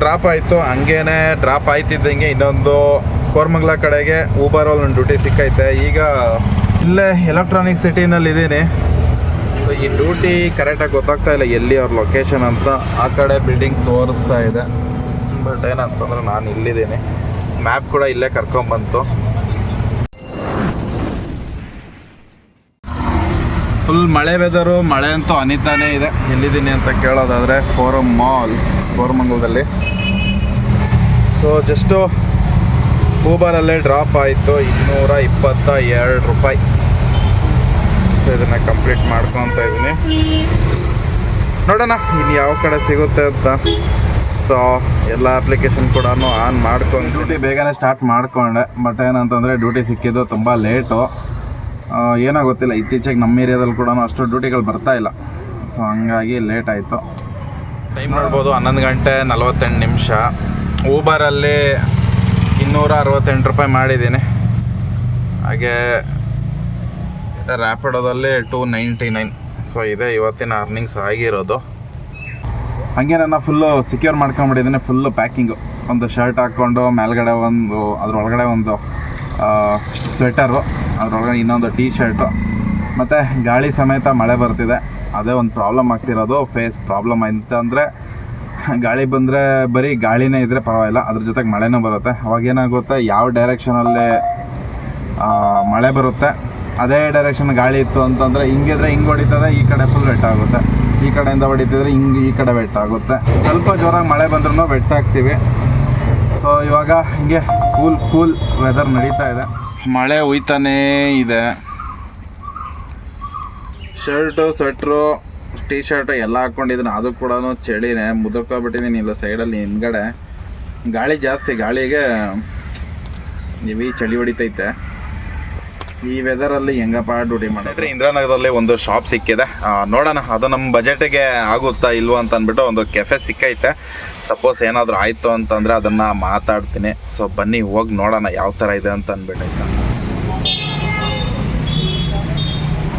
Drop ಆಯಿತು, ಹಂಗೇನೆ drop ಆಯ್ತಿದ್ದಂಗೆ ಇನ್ನೊಂದು ಕೋರ್ಮಂಗ್ಲ ಕಡೆಗೆ ಊಬರ್ ಒಂದು ಡ್ಯೂಟಿ ಸಿಕ್ಕೈತೆ. ಈಗ ಇಲ್ಲೇ ಎಲೆಕ್ಟ್ರಾನಿಕ್ ಸಿಟಿನಲ್ಲಿ ಇದ್ದೀನಿ ಸೊ ಈ ಡ್ಯೂಟಿ ಕರೆಕ್ಟಾಗಿ ಗೊತ್ತಾಗ್ತಾ ಇಲ್ಲ ಎಲ್ಲಿ ಅವ್ರ ಲೊಕೇಶನ್ ಅಂತ. ಆ ಕಡೆ ಬಿಲ್ಡಿಂಗ್ ತೋರಿಸ್ತಾ ಇದೆ. ಬಟ್ ಏನಂತಂದ್ರೆ ನಾನು ಇಲ್ಲಿದ್ದೀನಿ. ಮ್ಯಾಪ್ ಕೂಡ ಇಲ್ಲೇ ಕರ್ಕೊಂಬಂತು. ಫುಲ್ ಮಳೆ ವೆದರು ಮಳೆ ಅಂತೂ ಅನಿತಾನೇ ಇದೆ. ಎಲ್ಲಿದ್ದೀನಿ ಅಂತ ಕೇಳೋದಾದರೆ ಫೋರಮ್ ಮಾಲ್ ಕೋರಮಂಗಲದಲ್ಲಿ. ಸೊ ಜಸ್ಟು ಊಬರಲ್ಲೇ ಡ್ರಾಪ್ ಆಯಿತು ಇನ್ನೂರ ಇಪ್ಪತ್ತ ಎರಡು ರೂಪಾಯಿ. ಸೊ ಇದನ್ನು ಕಂಪ್ಲೀಟ್ ಮಾಡ್ಕೊತ ಇದ್ದೀನಿ ನೋಡೋಣ ಇನ್ನು ಯಾವ ಕಡೆ ಸಿಗುತ್ತೆ ಅಂತ. ಸೊ ಎಲ್ಲ ಅಪ್ಲಿಕೇಶನ್ ಕೂಡ ಆನ್ ಮಾಡ್ಕೊಂಡು ಡ್ಯೂಟಿ ಬೇಗನೆ ಸ್ಟಾರ್ಟ್ ಮಾಡಿಕೊಂಡೆ ಬಟ್ ಏನಂತಂದರೆ ಡ್ಯೂಟಿ ಸಿಕ್ಕಿದ್ದು ತುಂಬ ಲೇಟು ಏನೋ ಗೊತ್ತಿಲ್ಲ ಇತ್ತೀಚೆಗೆ ನಮ್ಮ ಏರಿಯಾದಲ್ಲಿ ಕೂಡ ಅಷ್ಟು ಡ್ಯೂಟಿಗಳು ಬರ್ತಾ ಇಲ್ಲ. ಸೊ ಹಂಗಾಗಿ ಲೇಟ್ ಆಯಿತು. ಟೈಮ್ ನೋಡ್ಬೋದು, ಹನ್ನೊಂದು ಗಂಟೆ ನಲವತ್ತೆಂಟು ನಿಮಿಷ. ಊಬರಲ್ಲಿ ಇನ್ನೂರ ಅರವತ್ತೆಂಟು ರೂಪಾಯಿ ಮಾಡಿದ್ದೀನಿ. ಹಾಗೆ ರ್ಯಾಪಿಡೋದಲ್ಲಿ ಟೂ ನೈಂಟಿ ನೈನ್ ಸೊ ಇದೆ ಇವತ್ತಿನ ಅರ್ನಿಂಗ್ಸ್ ಆಗಿರೋದು. ಹಾಗೆ ನನ್ನ ಫುಲ್ಲು ಸೆಕ್ಯೂರ್ ಮಾಡ್ಕೊಂಬಿಟ್ಟಿದ್ದೀನಿ ಫುಲ್ಲು ಪ್ಯಾಕಿಂಗು ಒಂದು ಶರ್ಟ್ ಹಾಕ್ಕೊಂಡು, ಮೇಲ್ಗಡೆ ಒಂದು, ಅದರೊಳಗಡೆ ಒಂದು ಸ್ವೆಟರು ಅದರೊಳಗಡೆ ಇನ್ನೊಂದು ಟೀ ಶರ್ಟು ಮತ್ತು ಗಾಳಿ ಸಮೇತ ಮಳೆ ಬರ್ತಿದೆ. ಅದೇ ಒಂದು ಪ್ರಾಬ್ಲಮ್ ಆಗ್ತಿರೋದು. ಫೇಸ್ ಪ್ರಾಬ್ಲಮ್ ಅಂತಂದರೆ ಗಾಳಿ ಬಂದರೆ ಬರೀ ಗಾಳಿನೇ ಇದ್ದರೆ ಪರವಾಗಿಲ್ಲ, ಅದ್ರ ಜೊತೆಗೆ ಮಳೆನೂ ಬರುತ್ತೆ. ಅವಾಗ ಏನಾಗುತ್ತೆ, ಯಾವ ಡೈರೆಕ್ಷನಲ್ಲಿ ಮಳೆ ಬರುತ್ತೆ, ಅದೇ ಡೈರೆಕ್ಷನ್ ಗಾಳಿ ಇತ್ತು ಅಂತಂದರೆ ಹಿಂಗಿದ್ರೆ ಹಿಂಗೆ ಹೊಡಿತದೆ, ಈ ಕಡೆ ಫುಲ್ ವೆಟ್ ಆಗುತ್ತೆ. ಈ ಕಡೆಯಿಂದ ಹೊಡಿತಿದ್ರೆ ಹಿಂಗೆ ಈ ಕಡೆ ವೆಟ್ ಆಗುತ್ತೆ. ಸ್ವಲ್ಪ ಜೋರಾಗಿ ಮಳೆ ಬಂದ್ರೂ ವೆಟ್ ಆಗ್ತೀವಿ. ಸೊ ಇವಾಗ ಹಿಂಗೆ ಕೂಲ್ ಕೂಲ್ ವೆದರ್ ನಡೀತಾ ಇದೆ. ಮಳೆ ಹುಯ್ತಾನೇ ಇದೆ. ಶರ್ಟು ಸ್ವೆಟ್ರು ಟೀ ಶರ್ಟು ಎಲ್ಲ ಹಾಕ್ಕೊಂಡಿದ್ದೀನಿ ಅದು ಕೂಡ ಚಳಿನೇ. ಮುದುರ್ಕೊಬಿಟ್ಟಿದ್ದೀನಿ ಇಲ್ಲ ಸೈಡಲ್ಲಿ ಹಿಂದ್ಗಡೆ. ಗಾಳಿ ಜಾಸ್ತಿ. ಗಾಳಿಗೆ ನೀವು ಚಳಿ ಹೊಡಿತೈತೆ. ಈ ವೆದರಲ್ಲಿ ಹೆಂಗಪ್ಪ ಡ್ಯೂಟಿ ಮಾಡಿದ್ರೆ ಇಂದಿರಾನಗರದಲ್ಲಿ ಒಂದು ಶಾಪ್ ಸಿಕ್ಕಿದೆ. ನೋಡೋಣ. ಅದು ನಮ್ಮ ಬಜೆಟಿಗೆ ಆಗುತ್ತಾ ಇಲ್ವಾ ಅಂತ ಅಂದ್ಬಿಟ್ಟು ಒಂದು ಕೆಫೆ ಸಿಕ್ಕೈತೆ. ಸಪೋಸ್ ಏನಾದರೂ ಆಯಿತು ಅಂತಂದರೆ ಅದನ್ನು ಮಾತಾಡ್ತೀನಿ. ಸೊ ಬನ್ನಿ, ಹೋಗಿ ನೋಡೋಣ ಯಾವ ಥರ ಇದೆ ಅಂತ ಅಂದ್ಬಿಟ್ಟೈತೆ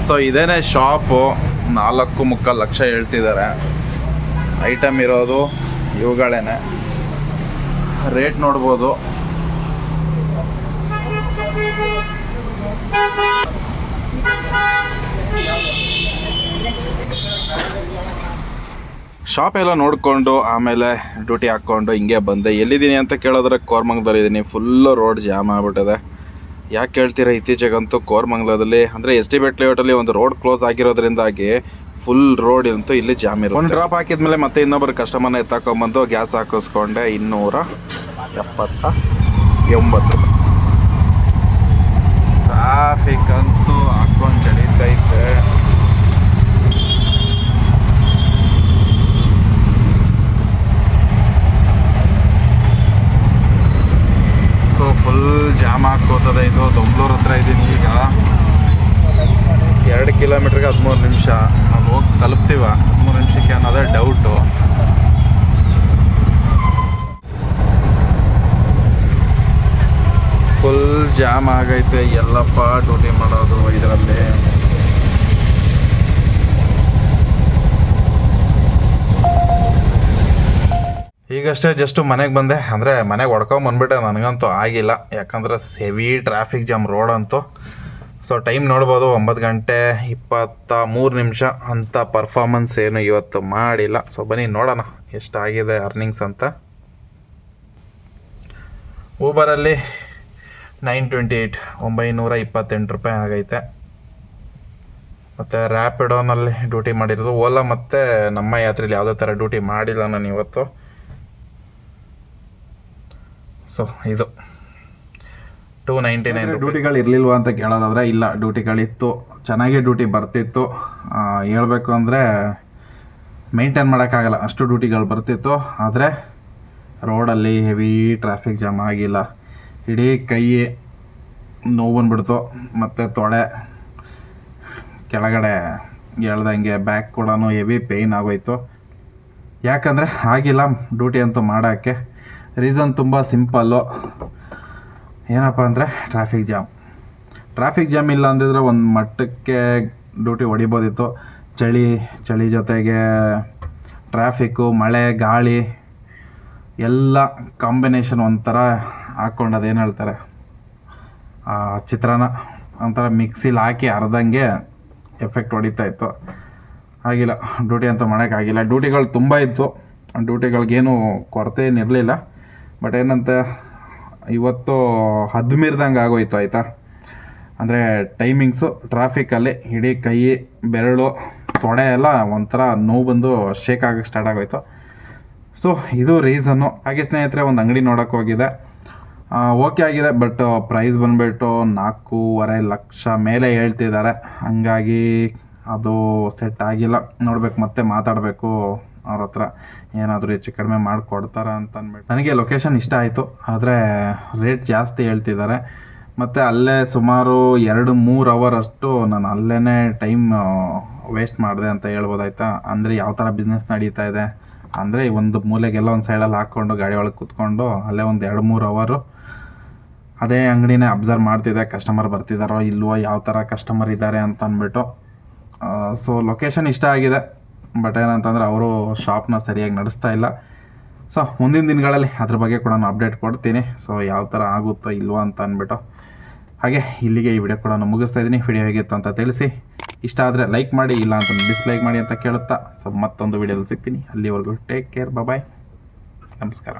ಸೊ ಇದೇನೆ ಶಾಪು ನಾಲ್ಕು ಮುಕ್ಕಾಲು ಲಕ್ಷ ಹೇಳ್ತಿದ್ದಾರೆ ಐಟಮ್ ಇರೋದು ಇವುಗಳೇನೆ. ರೇಟ್ ನೋಡ್ಬೋದು. ಶಾಪ್ ಎಲ್ಲ ನೋಡಿಕೊಂಡು ಆಮೇಲೆ ಡ್ಯೂಟಿ ಹಾಕ್ಕೊಂಡು ಹಿಂಗೆ ಬಂದೆ. ಎಲ್ಲಿದ್ದೀನಿ ಅಂತ ಕೇಳಿದ್ರೆ ಕೋರ್ಮಂಗ್ಲದಲ್ಲಿದ್ದೀನಿ. ಫುಲ್ಲು ರೋಡ್ ಜಾಮ್ ಆಗ್ಬಿಟ್ಟಿದೆ. ಯಾಕೆ ಕೇಳ್ತೀರಾ? ಇತ್ತೀಚೆಗಂತೂ ಕೋರ್ಮಂಗ್ಲದಲ್ಲಿ ಅಂದರೆ ಎಸ್ ಟಿ ಬೆಟ್ ಲೇಔಟಲ್ಲಿ ಒಂದು ರೋಡ್ ಕ್ಲೋಸ್ ಆಗಿರೋದ್ರಿಂದಾಗಿ ಫುಲ್ ರೋಡ್ ಅಂತೂ ಇಲ್ಲಿ ಜಾಮ್ ಇರುತ್ತೆ. ಒಂದು ಡ್ರಾಪ್ ಹಾಕಿದ್ಮೇಲೆ ಮತ್ತೆ ಇನ್ನೊಬ್ಬರು ಕಸ್ಟಮರ್ನ ಎತ್ತಾಕೊಂಬಂದು ಗ್ಯಾಸ್ ಹಾಕಿಸ್ಕೊಂಡೆ ಇನ್ನೂರ ಎಪ್ಪತ್ತ ಎಂಬತ್ತು. ಟ್ರಾಫಿಕ್ ಅಂತೂ ಹಾಕೊಂಡು ಚಡೀತೈತೆ ಸೊ ಫುಲ್ ಜಾಮ್ ಆಗ್ಕೋತದ ಇದು ದೊಂಬ್ಳೂರ್ ಹತ್ರ ಇದ್ದೀನಿ ಈಗ. ಎರಡು ಕಿಲೋಮೀಟ್ರಿಗೆ ಹದಿಮೂರು ನಿಮಿಷ. ನಾವು ಹೋಗಿ ತಲುಪ್ತೀವ. ಹದಿಮೂರು ನಿಮಿಷಕ್ಕೆ ಅನ್ನೋದೇ ಡೌಟು. ಫುಲ್ ಜಾಮ್ ಆಗೈತೆ. ಎಲ್ಲಪ್ಪ ಡ್ಯೂಟಿ ಮಾಡೋದು ಇದರಲ್ಲಿ. ಈಗಷ್ಟೇ ಜಸ್ಟ್ ಮನೆಗೆ ಬಂದೆ. ಅಂದರೆ ಮನೆಗೆ ಹೊಡ್ಕೊಂಬಂದ್ಬಿಟ್ಟೆ ನನಗಂತೂ ಆಗಿಲ್ಲ. ಯಾಕಂದ್ರೆ ಹೆವಿ ಟ್ರಾಫಿಕ್ ಜಾಮ್ ರೋಡ್ ಅಂತೂ. ಸೊ ಟೈಮ್ ನೋಡ್ಬೋದು. ಒಂಬತ್ತು ಗಂಟೆ ಇಪ್ಪತ್ತ ಮೂರು ನಿಮಿಷ ಅಂಥ ಪರ್ಫಾರ್ಮೆನ್ಸ್ ಏನು ಇವತ್ತು ಮಾಡಿಲ್ಲ. ಸೊ ಬನ್ನಿ ನೋಡೋಣ. ಎಷ್ಟಾಗಿದೆ ಅರ್ನಿಂಗ್ಸ್ ಅಂತ. ಊಬರಲ್ಲಿ ನೈನ್ ಟ್ವೆಂಟಿ ಏಯ್ಟ್ ಒಂಬೈನೂರ ಇಪ್ಪತ್ತೆಂಟು ರೂಪಾಯಿ ಆಗೈತೆ. ಮತ್ತು ರ್ಯಾಪಿಡೋನಲ್ಲಿ ಡ್ಯೂಟಿ ಮಾಡಿರೋದು. ಓಲಾ ಮತ್ತು ನಮ್ಮ ಯಾತ್ರೆಯಲ್ಲಿ ಯಾವುದೇ ಥರ ಡ್ಯೂಟಿ ಮಾಡಿಲ್ಲ ನಾನು ಇವತ್ತು. ಸೊ ಇದು ಟೂ ನೈಂಟಿ ನೈನ್ ಡ್ಯೂಟಿಗಳು ಇರಲಿಲ್ವ ಅಂತ ಕೇಳೋದಾದರೆ ಇಲ್ಲ ಡ್ಯೂಟಿಗಳಿತ್ತು ಚೆನ್ನಾಗಿ ಡ್ಯೂಟಿ ಬರ್ತಿತ್ತು. ಹೇಳಬೇಕು ಅಂದರೆ ಮೇಂಟೈನ್ ಮಾಡೋಕ್ಕಾಗಲ್ಲ ಅಷ್ಟು ಡ್ಯೂಟಿಗಳು ಬರ್ತಿತ್ತು. ಆದರೆ ರೋಡಲ್ಲಿ ಹೆವಿ ಟ್ರಾಫಿಕ್ ಜಾಮ್ ಆಗಿಲ್ಲ. ಇಡೀ ಕೈ ನೋವು ಬಂದ್ಬಿಡ್ತು. ಮತ್ತು ತೊಡೆ ಕೆಳಗಡೆ ಹೇಳ್ದಂಗೆ ಬ್ಯಾಕ್ ಕೂಡ ಹೆವಿ ಪೇಯ್ನ್ ಆಗೋಯ್ತು. ಯಾಕಂದರೆ ಆಗಿಲ್ಲ ಡ್ಯೂಟಿ ಅಂತೂ ಮಾಡೋಕ್ಕೆ. ರೀಸನ್ ತುಂಬ ಸಿಂಪಲ್ಲು ಏನಪ್ಪ ಅಂದರೆ ಟ್ರಾಫಿಕ್ ಜಾಮ್ ಟ್ರಾಫಿಕ್ ಜಾಮ್ ಇಲ್ಲ ಅಂದಿದ್ರೆ ಒಂದು ಮಟ್ಟಕ್ಕೆ ಡ್ಯೂಟಿ ಹೊಡಿಬೋದಿತ್ತು. ಚಳಿ ಚಳಿ ಜೊತೆಗೆ ಟ್ರಾಫಿಕ್ಕು ಮಳೆ ಗಾಳಿ ಎಲ್ಲ ಕಾಂಬಿನೇಷನ್ ಒಂಥರ ಹಾಕ್ಕೊಂಡು ಅದೇನು ಹೇಳ್ತಾರೆ? ಆ, ಚಿತ್ರಾನ್ನ ಒಂಥರ ಮಿಕ್ಸಿಲಿ ಹಾಕಿ ಅರ್ಧಂಗೆ ಎಫೆಕ್ಟ್ ಹೊಡಿತಾ ಇತ್ತು. ಆಗಿಲ್ಲ. ಡ್ಯೂಟಿ ಅಂತ ಮಾಡೋಕ್ಕಾಗಿಲ್ಲ ಡ್ಯೂಟಿಗಳು ತುಂಬ ಇತ್ತು. ಡ್ಯೂಟಿಗಳಿಗೇನು ಕೊರತೆ ಏನಿರಲಿಲ್ಲ ಬಟ್ ಏನಂತ, ಇವತ್ತು ಹದ್ದು ಆಗೋಯ್ತು, ಆಯಿತಾ? ಅಂದರೆ ಟೈಮಿಂಗ್ಸು ಟ್ರಾಫಿಕ್ಕಲ್ಲಿ ಇಡೀ ಕೈ, ಬೆರಳು, ತೊಡೆ ಎಲ್ಲ ಒಂಥರ ನೋವು ಬಂದು ಶೇಕ್ ಆಗಕ್ಕೆ ಸ್ಟಾರ್ಟ್ ಆಗೋಯ್ತು. ಸೊ ಇದು ರೀಸನ್ನು ಹಾಗೆ ಸ್ನೇಹಿತರೆ, ಒಂದು ಅಂಗಡಿ ನೋಡೋಕೆ ಹೋಗಿದೆ. ಓಕೆ ಆಗಿದೆ ಬಟ್ ಪ್ರೈಸ್ ಬಂದುಬಿಟ್ಟು ನಾಲ್ಕೂವರೆ ಲಕ್ಷ ಮೇಲೆ ಹೇಳ್ತಿದ್ದಾರೆ. ಹಂಗಾಗಿ ಅದು ಸೆಟ್ ಆಗಿಲ್ಲ. ನೋಡಬೇಕು, ಮತ್ತೆ ಮಾತಾಡಬೇಕು. ಅವ್ರ ಹತ್ರ ಏನಾದರೂ ಹೆಚ್ಚು ಕಡಿಮೆ ಮಾಡಿಕೊಡ್ತಾರ ಅಂತ ಅಂದ್ಬಿಟ್ಟು ನನಗೆ ಲೊಕೇಶನ್ ಇಷ್ಟ ಆಯಿತು, ಆದರೆ ರೇಟ್ ಜಾಸ್ತಿ ಹೇಳ್ತಿದ್ದಾರೆ ಮತ್ತು ಅಲ್ಲೇ ಸುಮಾರು ಎರಡು ಮೂರು ಅವರ್ ಅಷ್ಟು ನಾನು ಅಲ್ಲೇ ಟೈಮ್ ವೇಸ್ಟ್ ಮಾಡಿದೆ ಅಂತ ಹೇಳ್ಬೋದಾಯ್ತಾ? ಅಂದರೆ ಯಾವ ಥರ ಬಿಸ್ನೆಸ್ ನಡೀತಾ ಇದೆ? ಅಂದರೆ ಒಂದು ಮೂಲೆಗೆಲ್ಲ ಒಂದು ಸೈಡಲ್ಲಿ ಹಾಕ್ಕೊಂಡು ಗಾಡಿ ಒಳಗೆ ಕೂತ್ಕೊಂಡು ಅಲ್ಲೇ ಒಂದು ಎರಡು ಮೂರು ಅವರು ಅದೇ ಅಂಗಡಿನೇ ಅಬ್ಸರ್ವ್ ಮಾಡ್ತಿದ್ದೆ ಕಸ್ಟಮರ್ ಬರ್ತಿದ್ದಾರೋ ಇಲ್ವೋ, ಯಾವ ಥರ ಕಸ್ಟಮರ್ ಇದ್ದಾರೆ ಅಂತ ಅಂದ್ಬಿಟ್ಟು ಸೊ ಲೊಕೇಶನ್ ಇಷ್ಟ ಆಗಿದೆ. ಬಟ್ ಏನಂತಂದರೆ ಅವರು ಶಾಪ್ನ ಸರಿಯಾಗಿ ನಡೆಸ್ತಾ ಇಲ್ಲ. ಸೊ ಮುಂದಿನ ದಿನಗಳಲ್ಲಿ ಅದ್ರ ಬಗ್ಗೆ ಕೂಡ ನಾನು ಅಪ್ಡೇಟ್ ಕೊಡ್ತೀನಿ. ಸೊ ಯಾವ ಥರ ಆಗುತ್ತೋ ಇಲ್ವೋ ಅಂತ ಅಂದ್ಬಿಟ್ಟು. ಹಾಗೆ ಇಲ್ಲಿಗೆ ಈ ವಿಡಿಯೋ ಕೂಡ ನಾನು ಮುಗಿಸ್ತಾ ಇದ್ದೀನಿ. ವಿಡಿಯೋ ಹೇಗಿತ್ತು ಅಂತ ತಿಳಿಸಿ. ಇಷ್ಟ ಆದರೆ ಲೈಕ್ ಮಾಡಿ, ಇಲ್ಲ ಅಂತ ಡಿಸ್ಲೈಕ್ ಮಾಡಿ ಅಂತ ಕೇಳುತ್ತಾ. ಸೊ ಮತ್ತೊಂದು ವಿಡಿಯೋದಲ್ಲಿ ಸಿಗ್ತೀನಿ. ಅಲ್ಲಿವರೆಗೂ ಟೇಕ್ ಕೇರ್ ಬಾಯ್ ನಮಸ್ಕಾರ.